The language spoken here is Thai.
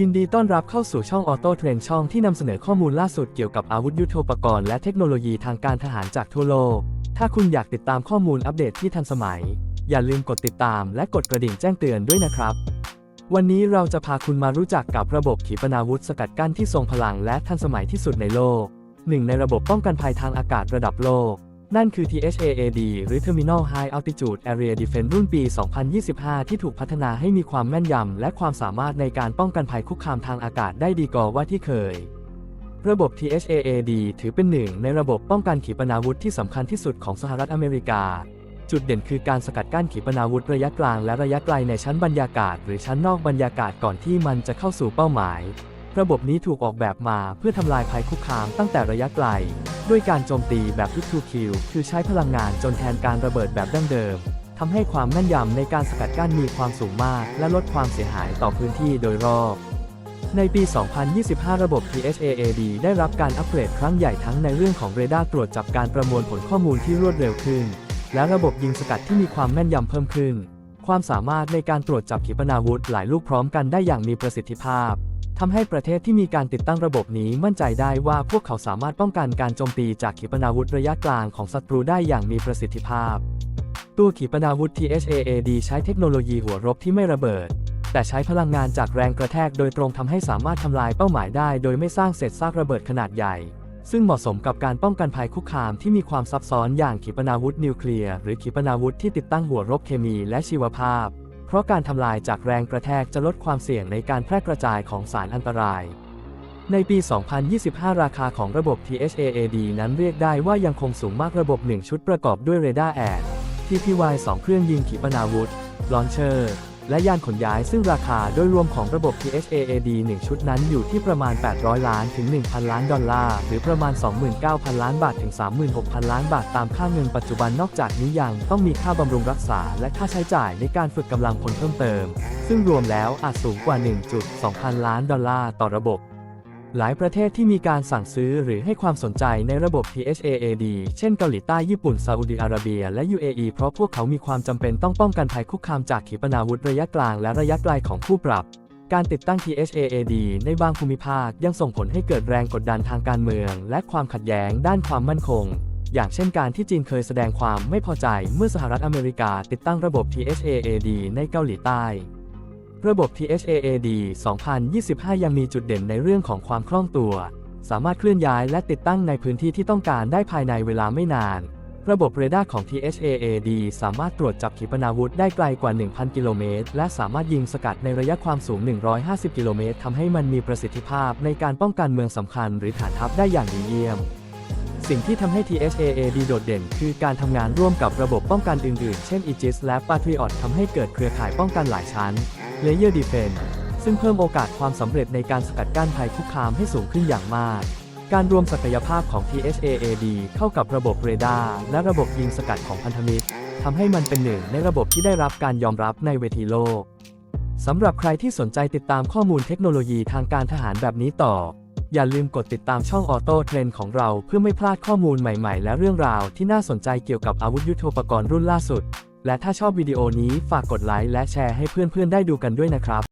ยินดีต้อนรับเข้าสู่ช่องออโต้เทรนช่องที่นำเสนอข้อมูลล่าสุดเกี่ยวกับอาวุธยุทโธปกรณ์และเทคโนโลยีทางการทหารจากทั่วโลก ถ้าคุณอยากติดตามข้อมูลอัปเดตที่ทันสมัย อย่าลืมกดติดตามและกดกระดิ่งแจ้งเตือนด้วยนะครับ วันนี้เราจะพาคุณมารู้จักกับระบบขีปนาวุธสกัดกั้นที่ทรงพลังและทันสมัยที่สุดในโลกหนึ่งในระบบป้องกันภัยทางอากาศระดับโลก นั่นคือ THAAD หรือ Terminal High Altitude Area Defense รุ่นปี 2025 ที่ถูกพัฒนาให้มีความแม่นยำและความสามารถในการป้องกันภัยคุกคามทางอากาศได้ดีกว่าที่เคย ระบบ THAAD ถือเป็นหนึ่งในระบบป้องกันขีปนาวุธที่สำคัญที่สุดของสหรัฐอเมริกา จุดเด่นคือการสกัดกั้นขีปนาวุธระยะกลางและระยะไกลในชั้นบรรยากาศ หรือชั้นนอกบรรยากาศก่อนที่มันจะเข้าสู่เป้าหมาย ระบบนี้ถูกออกแบบมาเพื่อทำลายภัยคุกคามตั้งแต่ระยะไกล ด้วยการโจมตีแบบ hit to kill คือใช้พลังงานจนแทนการระเบิดแบบดั้งเดิมทำให้ความแม่นยำในการสกัดกั้นมีความสูงมาก และลดความเสียหายต่อพื้นที่โดยรอบ ในปี 2025 ระบบ THAAD ได้รับการอัปเกรดครั้งใหญ่ทั้งในเรื่องของเรดาร์ตรวจจับการประมวลผลข้อมูลที่รวดเร็วขึ้น และระบบยิงสกัดที่มีความแม่นยำเพิ่มขึ้น ความสามารถในการตรวจจับขีปนาวุธหลายลูกพร้อมกันได้อย่างมีประสิทธิภาพ ทำให้ประเทศที่มีการติดตั้งระบบนี้มั่นใจได้ว่าพวกเขาสามารถป้องกันการโจมตีจากขีปนาวุธระยะกลางของศัตรูได้อย่างมีประสิทธิภาพ ตัวขีปนาวุธ THAAD ใช้เทคโนโลยีหัวรบที่ไม่ระเบิด แต่ใช้พลังงานจากแรงกระแทกโดยตรงทำให้สามารถทำลายเป้าหมายได้ โดยไม่สร้างเศษซากระเบิดขนาดใหญ่ ซึ่งเหมาะสมกับการป้องกันภัยคุกคามที่มีความซับซ้อนอย่างขีปนาวุธนิวเคลียร์หรือขีปนาวุธที่ติดตั้งหัวรบเคมีและชีวภาพ เพราะการทำลายจากแรงกระแทกจะลดความเสี่ยงในการแพร่กระจายของสารอันตราย ในปี 2025 ราคาของระบบ THAAD นั้นเรียกได้ว่ายังคงสูงมากระบบ 1 ชุดประกอบด้วยเรดาร์แอด TPY 2 เครื่องยิงขีปนาวุธลอนเชอร์ และยานขนย้ายซึ่งราคาโดยรวมของระบบ THAAD 1 ชุดนั้นอยู่ที่ประมาณ 800 ล้านถึง 1,000 ล้านดอลลาร์ หรือประมาณ 29,000 ล้านบาทถึง 36,000 ล้านบาทตามค่าเงินปัจจุบันนอกจากนี้ยังต้องมีค่าบำรุงรักษาและค่าใช้จ่ายในการฝึกกำลังพลเพิ่มเติม ซึ่งรวมแล้วอาจสูงกว่า 1.2 พันล้านดอลลาร์ต่อระบบ หลายประเทศที่มีการสั่งซื้อหรือให้ความสนใจในระบบ THAAD เช่นเกาหลีใต้ ญี่ปุ่น ซาอุดิอาระเบีย และ UAE เพราะพวกเขามีความจำเป็นต้องป้องกันภัยคุกคามจากขีปนาวุธระยะกลางและระยะไกลของผู้ปรับ การติดตั้ง THAAD ในบางภูมิภาคยังส่งผลให้เกิดแรงกดดันทางการเมือง และความขัดแย้งด้านความมั่นคง อย่างเช่นการที่จีนเคยแสดงความไม่พอใจเมื่อสหรัฐอเมริกาติดตั้งระบบ THAAD ในเกาหลีใต้ ระบบ THAAD 2025 ยังมีจุดเด่นในเรื่องของความคล่องตัว สามารถเคลื่อนย้ายและติดตั้งในพื้นที่ที่ต้องการได้ภายในเวลาไม่นาน ระบบเรดาร์ของ THAAD สามารถตรวจจับขีปนาวุธได้ไกลกว่า 1,000 กิโลเมตร และสามารถยิงสกัดในระยะความสูง 150 กิโลเมตรทำให้มันมีประสิทธิภาพในการป้องกันเมืองสำคัญหรือฐานทัพได้อย่างดีเยี่ยมสิ่งที่ทำให้ THAAD โดดเด่น คือการทำงานร่วมกับระบบป้องกันอื่นๆ เช่น Aegis และ Patriot ทำให้เกิดเครือข่ายป้องกันหลายชั้น Layer Defense ซึ่งเพิ่มโอกาสความสำเร็จในการสกัดกั้นภัยคุกคามให้สูงขึ้นอย่างมาก การรวมศักยภาพของ THAAD เข้ากับระบบเรดาร์และระบบยิงสกัดของพันธมิตรทำให้มันเป็นหนึ่งในระบบที่ได้รับการยอมรับในเวทีโลกสำหรับใครที่สนใจติดตามข้อมูลเทคโนโลยีทางการทหารแบบนี้ต่อ อย่าลืมกดติดตามช่องออโต้เทรนของเราเพื่อไม่พลาดข้อมูลใหม่ๆ และเรื่องราวที่น่าสนใจเกี่ยวกับอาวุธยุทโธปกรณ์รุ่นล่าสุด และถ้าชอบวิดีโอนี้ฝากกดไลค์และแชร์ให้เพื่อนๆได้ดูกันด้วยนะครับ